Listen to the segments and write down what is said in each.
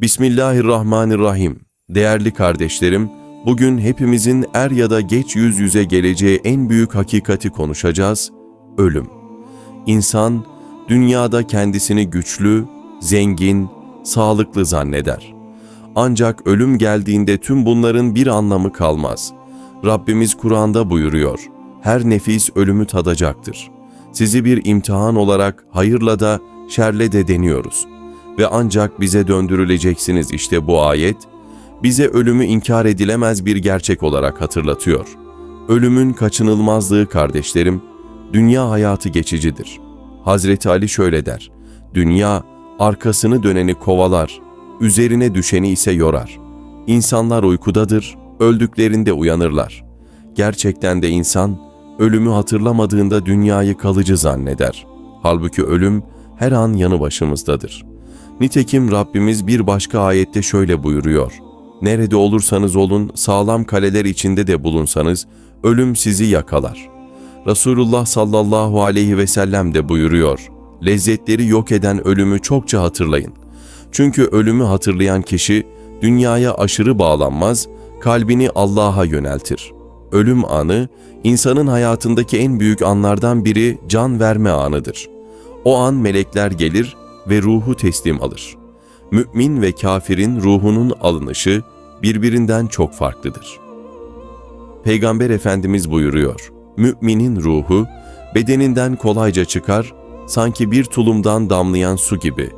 Bismillahirrahmanirrahim. Değerli kardeşlerim, bugün hepimizin er ya da geç yüz yüze geleceği en büyük hakikati konuşacağız, ölüm. İnsan, dünyada kendisini güçlü, zengin, sağlıklı zanneder. Ancak ölüm geldiğinde tüm bunların bir anlamı kalmaz. Rabbimiz Kur'an'da buyuruyor, her nefis ölümü tadacaktır. Sizi bir imtihan olarak hayırla da şerle de deniyoruz. Ve ancak bize döndürüleceksiniz işte bu ayet, bize ölümü inkar edilemez bir gerçek olarak hatırlatıyor. Ölümün kaçınılmazlığı kardeşlerim, dünya hayatı geçicidir. Hazreti Ali şöyle der, dünya arkasını döneni kovalar, üzerine düşeni ise yorar. İnsanlar uykudadır, öldüklerinde uyanırlar. Gerçekten de insan, ölümü hatırlamadığında dünyayı kalıcı zanneder. Halbuki ölüm her an yanı başımızdadır. Nitekim Rabbimiz bir başka ayette şöyle buyuruyor. Nerede olursanız olun, sağlam kaleler içinde de bulunsanız, ölüm sizi yakalar. Resulullah sallallahu aleyhi ve sellem de buyuruyor. Lezzetleri yok eden ölümü çokça hatırlayın. Çünkü ölümü hatırlayan kişi, dünyaya aşırı bağlanmaz, kalbini Allah'a yöneltir. Ölüm anı, insanın hayatındaki en büyük anlardan biri can verme anıdır. O an melekler gelir ve ruhu teslim alır. Mümin ve kafirin ruhunun alınışı birbirinden çok farklıdır. Peygamber Efendimiz buyuruyor, Müminin ruhu bedeninden kolayca çıkar, sanki bir tulumdan damlayan su gibi.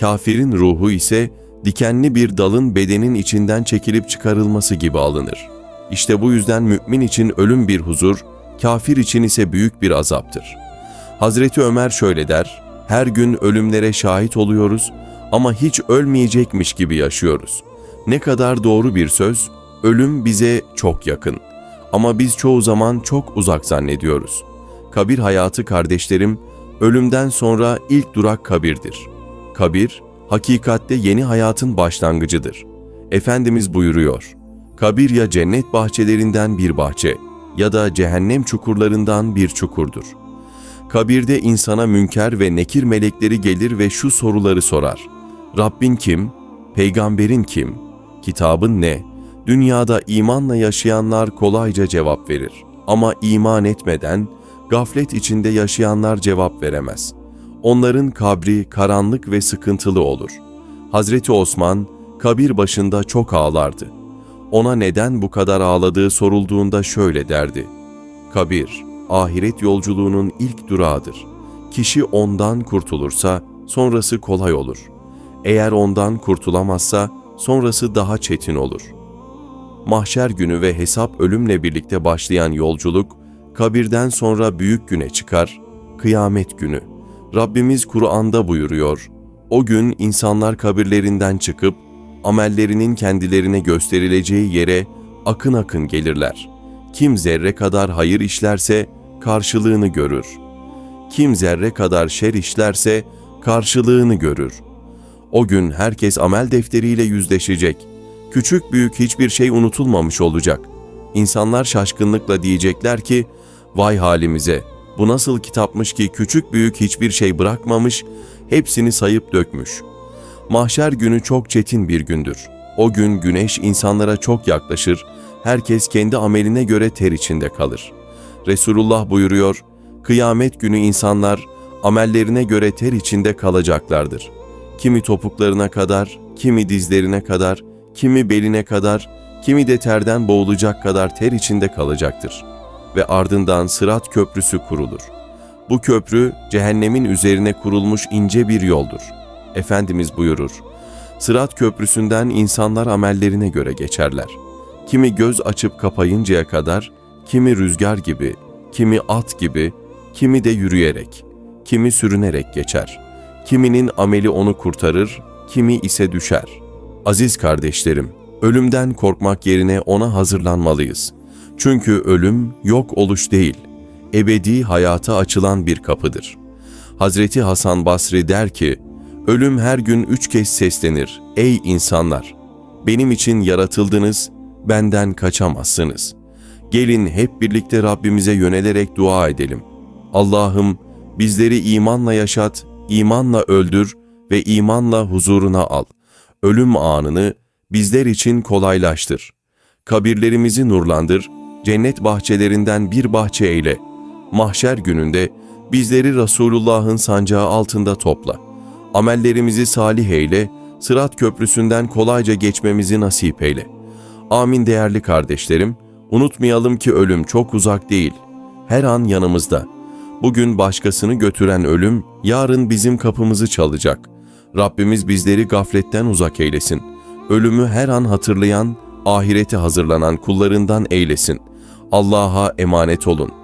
Kafirin ruhu ise dikenli bir dalın bedenin içinden çekilip çıkarılması gibi alınır. İşte bu yüzden mümin için ölüm bir huzur, kafir için ise büyük bir azaptır. Hazreti Ömer şöyle der, her gün ölümlere şahit oluyoruz ama hiç ölmeyecekmiş gibi yaşıyoruz. Ne kadar doğru bir söz, ölüm bize çok yakın. Ama biz çoğu zaman çok uzak zannediyoruz. Kabir hayatı kardeşlerim, ölümden sonra ilk durak kabirdir. Kabir, hakikatte yeni hayatın başlangıcıdır. Efendimiz buyuruyor, kabir ya cennet bahçelerinden bir bahçe ya da cehennem çukurlarından bir çukurdur. Kabirde insana münker ve nekir melekleri gelir ve şu soruları sorar. Rabbin kim? Peygamberin kim? Kitabın ne? Dünyada imanla yaşayanlar kolayca cevap verir. Ama iman etmeden, gaflet içinde yaşayanlar cevap veremez. Onların kabri karanlık ve sıkıntılı olur. Hazreti Osman, kabir başında çok ağlardı. Ona neden bu kadar ağladığı sorulduğunda şöyle derdi. Kabir, ahiret yolculuğunun ilk durağıdır. Kişi ondan kurtulursa sonrası kolay olur. Eğer ondan kurtulamazsa sonrası daha çetin olur. Mahşer günü ve hesap ölümle birlikte başlayan yolculuk, kabirden sonra büyük güne çıkar, kıyamet günü. Rabbimiz Kur'an'da buyuruyor, o gün insanlar kabirlerinden çıkıp, amellerinin kendilerine gösterileceği yere akın akın gelirler. Kim zerre kadar hayır işlerse karşılığını görür. Kim zerre kadar şer işlerse karşılığını görür. O gün herkes amel defteriyle yüzleşecek. Küçük büyük hiçbir şey unutulmamış olacak. İnsanlar şaşkınlıkla diyecekler ki, vay halimize, bu nasıl kitapmış ki küçük büyük hiçbir şey bırakmamış, hepsini sayıp dökmüş. Mahşer günü çok çetin bir gündür. O gün güneş insanlara çok yaklaşır, herkes kendi ameline göre ter içinde kalır. Resulullah buyuruyor, kıyamet günü insanlar amellerine göre ter içinde kalacaklardır. Kimi topuklarına kadar, kimi dizlerine kadar, kimi beline kadar, kimi de terden boğulacak kadar ter içinde kalacaktır. Ve ardından sırat köprüsü kurulur. Bu köprü cehennemin üzerine kurulmuş ince bir yoldur. Efendimiz buyurur, Sırat köprüsünden insanlar amellerine göre geçerler. Kimi göz açıp kapayıncaya kadar, kimi rüzgar gibi, kimi at gibi, kimi de yürüyerek, kimi sürünerek geçer. Kiminin ameli onu kurtarır, kimi ise düşer. Aziz kardeşlerim, ölümden korkmak yerine ona hazırlanmalıyız. Çünkü ölüm yok oluş değil, ebedi hayata açılan bir kapıdır. Hazreti Hasan Basri der ki, Ölüm her gün üç kez seslenir. Ey insanlar! Benim için yaratıldınız, benden kaçamazsınız. Gelin hep birlikte Rabbimize yönelerek dua edelim. Allah'ım bizleri imanla yaşat, imanla öldür ve imanla huzuruna al. ölüm anını bizler için kolaylaştır. Kabirlerimizi nurlandır, cennet bahçelerinden bir bahçe eyle. Mahşer gününde bizleri Resulullah'ın sancağı altında topla. Amellerimizi salih eyle, sırat köprüsünden kolayca geçmemizi nasip eyle. Amin değerli kardeşlerim, unutmayalım ki ölüm çok uzak değil, her an yanımızda. Bugün başkasını götüren ölüm, yarın bizim kapımızı çalacak. Rabbimiz bizleri gafletten uzak eylesin. Ölümü her an hatırlayan, ahirete hazırlanan kullarından eylesin. Allah'a emanet olun.